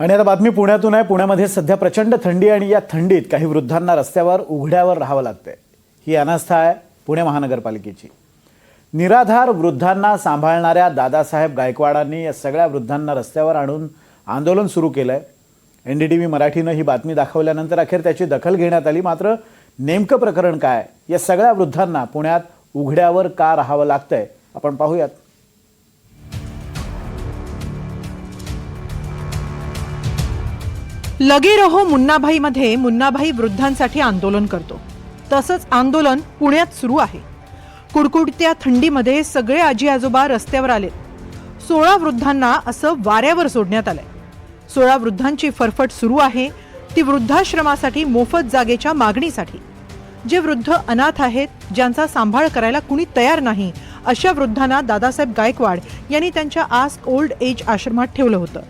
आणि आता बातमी पुण्यातून आहे. पुण्यामध्ये सध्या प्रचंड थंडी आणि या थंडीत काही वृद्धांना रस्त्यावर उघड्यावर राहावं लागतंय. ही अनास्था आहे पुणे महानगरपालिकेची. निराधार वृद्धांना सांभाळणाऱ्या दादासाहेब गायकवाडांनी या सगळ्या वृद्धांना रस्त्यावर आणून आंदोलन सुरू केलं आहे एन डी टी व्ही मराठीनं ही बातमी दाखवल्यानंतर अखेर त्याची दखल घेण्यात आली. मात्र नेमकं प्रकरण काय? या सगळ्या वृद्धांना पुण्यात उघड्यावर का राहावं लागतंय? आपण पाहूयात. लगे रहो मुन्नाभाईमध्ये मुन्नाभाई वृद्धांसाठी आंदोलन करतो. तसंच आंदोलन पुण्यात सुरू आहे. कुडकुडत्या थंडीमध्ये सगळे आजी आजोबा रस्त्यावर आले. सोळा वृद्धांना असं वाऱ्यावर सोडण्यात आलंय. सोळा वृद्धांची फरफट सुरू आहे ती वृद्धाश्रमासाठी मोफत जागेच्या मागणीसाठी. जे वृद्ध अनाथ आहेत ज्यांचा सांभाळ करायला कुणी तयार नाही अशा वृद्धांना दादासाहेब गायकवाड यांनी त्यांच्या आस्क ओल्ड एज आश्रमात ठेवलं होतं.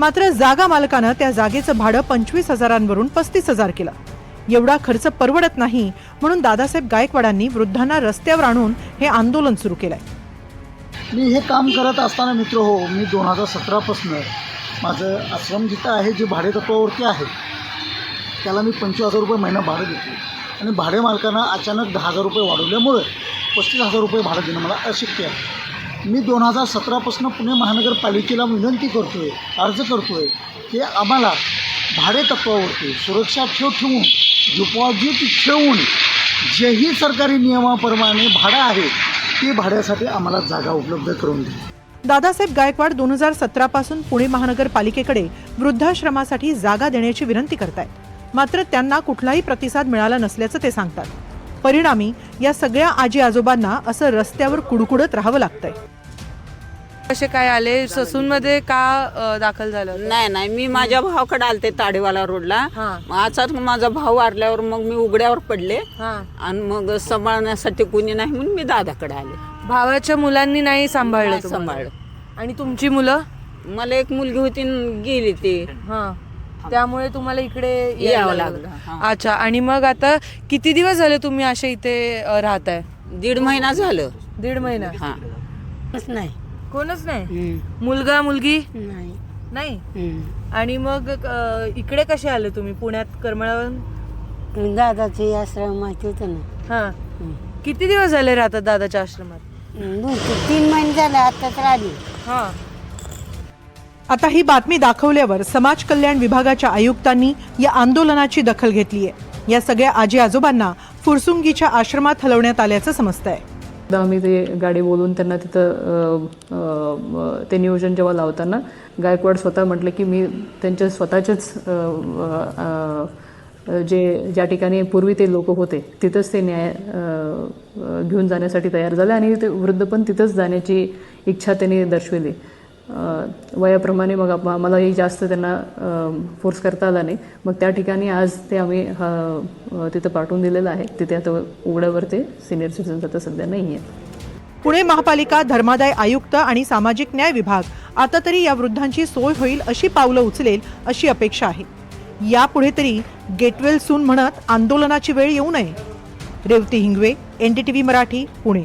मात्र जागा मालकानं त्या जागेचं भाडं पंचवीस हजारांवरून पस्तीस हजार केलं. एवढा खर्च परवडत नाही म्हणून दादासाहेब गायकवाडांनी वृद्धांना रस्त्यावर आणून हे आंदोलन सुरू केलंय. मी हे काम करत असताना मित्र हो मी दोन हजार सतरापासून माझं आश्रम जिथं आहे जे भाडेतत्वावरती आहे त्याला मी पंचवीस हजार रुपये महिना भाडं देतो आणि भाडे मालकांना अचानक दहा हजार रुपये वाढवल्यामुळे पस्तीस हजार रुपये भाडं देणं मला अशक्य आहे. मी दोन हजार सतरापासून पुणे महानगरपालिकेला विनंती करतो आहे अर्ज करतो आहे की आम्हाला भाडेतत्वावरती सुरक्षा ठेव ठेवून डिपॉझिट ठेवून जेही सरकारी नियमाप्रमाणे भाडं आहे ते भाड्यासाठी आम्हाला जागा उपलब्ध करून द्या. दादासाहेब गायकवाड दोन हजार सतरापासून पुणे महानगरपालिकेकडे वृद्धाश्रमासाठी जागा देण्याची विनंती करतायत. मात्र त्यांना कुठलाही प्रतिसाद मिळाला नसल्याचं ते सांगतात. परिणामी या सगळ्या आजी आजोबांना असं रस्त्यावर कुडकुडत राहावं लागतंय. कसे काय आले? ससूनमध्ये का अ, दाखल झालं? नाही नाही. मी माझ्या भावाकडे आलते ताडेवाला रोडला. हा. मग अचानक माझा भाऊ वारल्यावर मग मी उघड्यावर पडले. हा. आणि मग सांभाळण्यासाठी कोणी नाही म्हणून मी दादाकडे आले. भावाच्या मुलांनी नाही सांभाळलं? सांभाळलं. आणि तुमची मुलं? मला एक मुलगी होती गेली ती. हा. त्यामुळे तुम्हाला इकडे यावं लागलं. अच्छा आणि मग आता किती दिवस झाले तुम्ही असे इथे राहताय? दीड महिना झालं. दीड महिना. हा. नाही. कोणच नाही. मुलगा मुलगी? नाही. नाही. आणि मग इकडे कसे आले तुम्ही? पुण्यात करमळावरून दादाचे आश्रम माहिती होतं ना. हा. किती दिवस झाले राहतात दादाच्या आश्रमात? तीन महिने झाले आता तर आली हा. आता ही बातमी दाखवल्यावर समाज कल्याण विभागाच्या आयुक्तांनी या आंदोलनाची दखल घेतली आहे या सगळ्या आजी आजोबांना फुरसुंगीच्या आश्रमात हलवण्यात आल्याचं समजतंय. एकदा आम्ही ते गाडी बोलून त्यांना तिथं ते नियोजन जेव्हा लावताना गायकवाड स्वतः म्हटलं की मी त्यांच्या स्वतःच्याच जे ज्या ठिकाणी पूर्वी ते लोक होते तिथंच ते न्याय घेऊन जाण्यासाठी तयार झाले आणि ते वृद्ध पण तिथंच जाण्याची इच्छा त्यांनी दर्शविली. वयाप्रमाणे मग मलाही आम्हालाही जास्त त्यांना फोर्स करता आला नाही. मग त्या ठिकाणी आज ते आम्ही तिथं पाठवून दिलेलं आहे. तिथे आता उघड्यावर ते सिनियर सिटीजन्स आता सध्या नाही आहे पुणे महापालिका धर्मादाय आयुक्त आणि सामाजिक न्याय विभाग आता तरी या वृद्धांची सोय होईल अशी पावलं उचलेल अशी अपेक्षा आहे. यापुढे तरी गेटवेल सून म्हणत आंदोलनाची वेळ येऊ नये. रेवती हिंगवे एनडीटीव्ही मराठी पुणे.